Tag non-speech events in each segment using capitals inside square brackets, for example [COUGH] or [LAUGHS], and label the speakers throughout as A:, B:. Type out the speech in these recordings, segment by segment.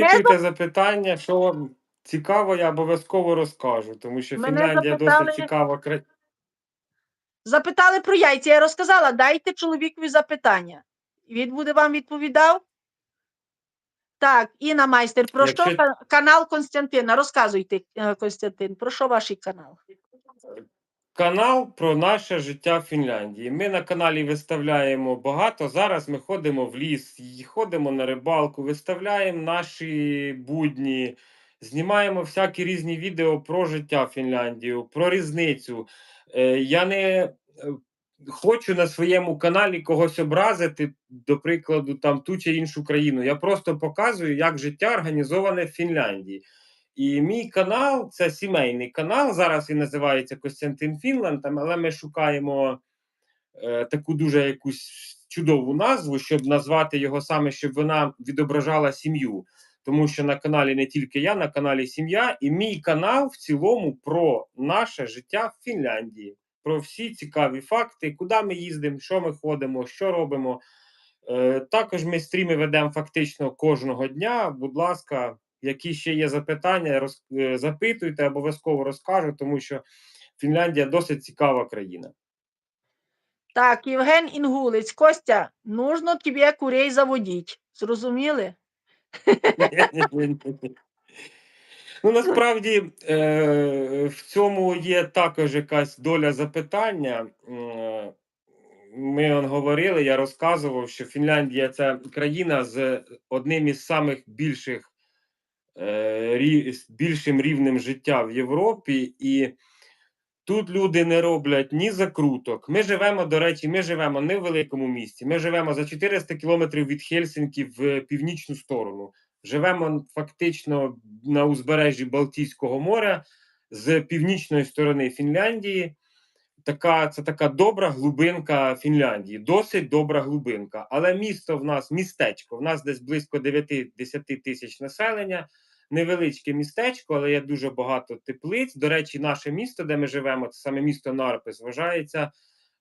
A: запитуйте запитання, що вам цікаво, я обов'язково розкажу, тому що
B: Мене
A: Фінляндія
B: запитали-
A: досить цікава країна.
B: Запитали про яйця. Я розказала, дайте чоловікові запитання. Він буде вам відповідав? Так, Інна Майстер, про
A: Якщо-
B: що ка- канал Константина? Розказуйте, е, Константин, про що ваш канал?
A: Канал про наше життя в Фінляндії. Ми на каналі виставляємо багато. Зараз ми ходимо в ліс, ходимо на рибалку, виставляємо наші будні, знімаємо всякі різні відео про життя в Фінляндію, про різницю. Е, Я не е, хочу на своєму каналі когось образити, до прикладу, там ту чи іншу країну. Я просто показую, як життя організоване в Фінляндії. І мій канал це сімейний канал. Зараз він називається Костянтин Фінланд, але ми шукаємо е, таку дуже якусь чудову назву, щоб назвати його саме, щоб вона відображала сім'ю. Тому що на каналі не тільки я, на каналі сім'я, і мій канал в цілому про наше життя в Фінляндії, про всі цікаві факти, куди ми їздимо, що ми ходимо, що робимо. Е, також ми стріми ведемо фактично кожного дня. Будь ласка, які ще є запитання, роз, е, запитуйте, обов'язково розкажу, тому що Фінляндія досить цікава країна.
B: Так, Євген Інгулець, Костя, нужно тобі курей заводіть. Зрозуміли? [LAUGHS]
A: Ну, насправді е, в цьому є також якась доля запитання. Ми говорили, я розказував, що Фінляндія це країна з одним із самих більших з більшим рівнем життя в Європі, і тут люди не роблять ні закруток. Ми живемо, до речі, ми живемо не в великому місті. Ми живемо за 400 кілометрів від Хельсінкі в північну сторону. Живемо фактично на узбережжі Балтійського моря з північної сторони Фінляндії. Така, це така добра глибинка Фінляндії, досить добра глибинка. Але місто в нас містечко. В нас десь близько 9-10 тисяч населення. Невеличке містечко, але є дуже багато теплиць. До речі, наше місто, де ми живемо, це саме місто Нарпес, вважається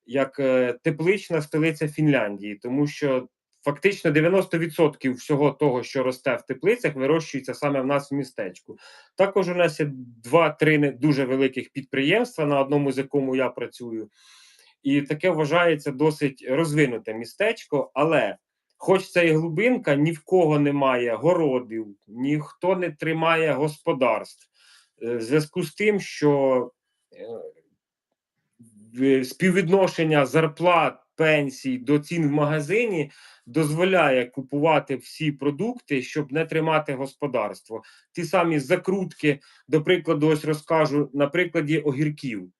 A: як е, теплична столиця Фінляндії, тому що фактично 90% всього того, що росте в теплицях, вирощується саме в нас в містечку. Також у нас є два-три дуже великих підприємства, на одному з якому я працюю, і таке вважається досить розвинуте містечко, але. Хоч це і глибинка, ні в кого немає городів, ніхто не тримає господарств. Е, В зв'язку з тим, що е, співвідношення зарплат, пенсій до цін в магазині дозволяє купувати всі продукти, щоб не тримати господарство. Ті самі закрутки, до прикладу, ось розкажу на прикладі огірків.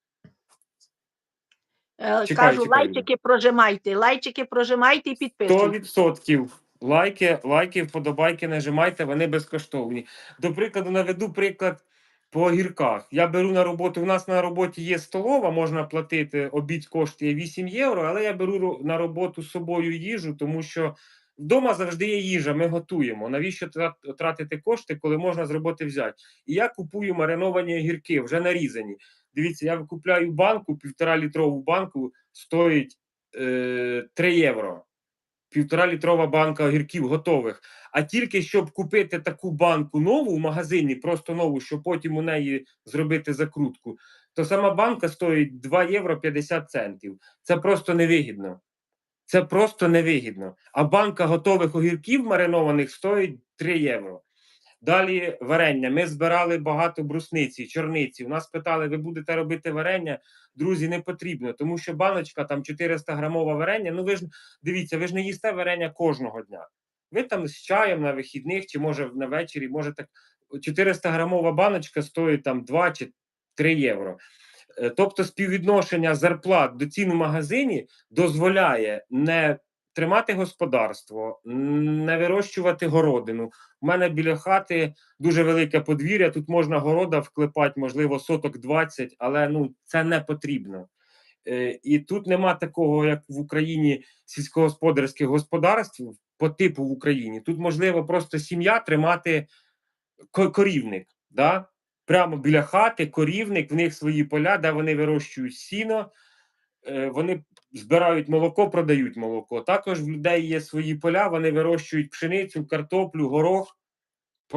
B: Е, Кажу,
A: чекаю.
B: лайчики прожимайте, лайчики прожимайте і підписуйте.
A: 100% лайки, лайки, вподобайки нажимайте, вони безкоштовні. До прикладу, наведу приклад по огірках. Я беру на роботу. У нас на роботі є столова, можна платити. Обід коштує 8 євро, але я беру на роботу з собою їжу, тому що вдома завжди є їжа. Ми готуємо. Навіщо тратити кошти, коли можна з роботи взяти? І я купую мариновані огірки, вже нарізані. Дивіться, я купляю банку, півтора літрову банку стоїть е, 3 євро. Півтора літрова банка огірків готових. А тільки щоб купити таку банку нову в магазині, просто нову, щоб потім у неї зробити закрутку, то сама банка стоїть 2 євро 50 центів. Це просто невигідно. Це просто невигідно. А банка готових огірків маринованих стоїть 3 євро. Далі варення. Ми збирали багато брусниці, чорниці. У нас питали, ви будете робити варення? Друзі, не потрібно, тому що баночка там 400 грамова варення. Ну ви ж дивіться, ви ж не їсте варення кожного дня. Ви там з чаєм на вихідних, чи може на вечері, може так 400 грамова баночка стоїть там 2 чи 3 євро. Е, Тобто співвідношення зарплат до цін в магазині дозволяє не тримати господарство, не вирощувати городину. У мене біля хати дуже велике подвір'я. Тут можна города вклепати, можливо, соток 20, але ну це не потрібно. Е, І тут нема такого, як в Україні сільськогосподарських господарств по типу в Україні. Тут можливо просто сім'я тримати корівник. Да? Прямо біля хати, корівник, в них свої поля, де вони вирощують сіно, е, вони збирають молоко, продають молоко. Також в людей є свої поля, вони вирощують пшеницю, картоплю, горох.